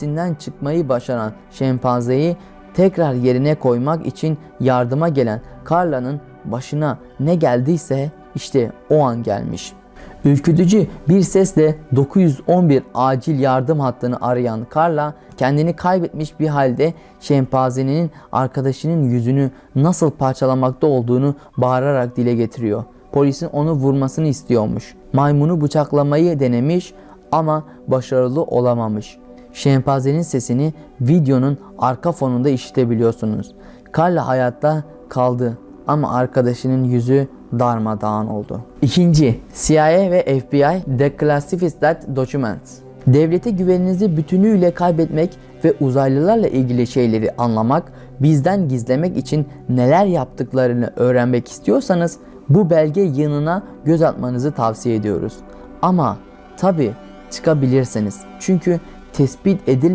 Sinden çıkmayı başaran şempanzeyi tekrar yerine koymak için yardıma gelen Carla'nın başına ne geldiyse işte o an gelmiş. Ürkütücü bir sesle 911 acil yardım hattını arayan Carla kendini kaybetmiş bir halde şempanzenin arkadaşının yüzünü nasıl parçalamakta olduğunu bağırarak dile getiriyor. Polisin onu vurmasını istiyormuş. Maymunu bıçaklamayı denemiş ama başarılı olamamış. Şempanzenin sesini videonun arka fonunda işitebiliyorsunuz. Carla hayatta kaldı ama arkadaşının yüzü darmadağın oldu. İkinci, CIA ve FBI Declassified Documents. Devlete güveninizi bütünüyle kaybetmek ve uzaylılarla ilgili şeyleri anlamak, bizden gizlemek için neler yaptıklarını öğrenmek istiyorsanız bu belge yığınına göz atmanızı tavsiye ediyoruz. Ama tabi çıkabilirsiniz. Çünkü tespit edil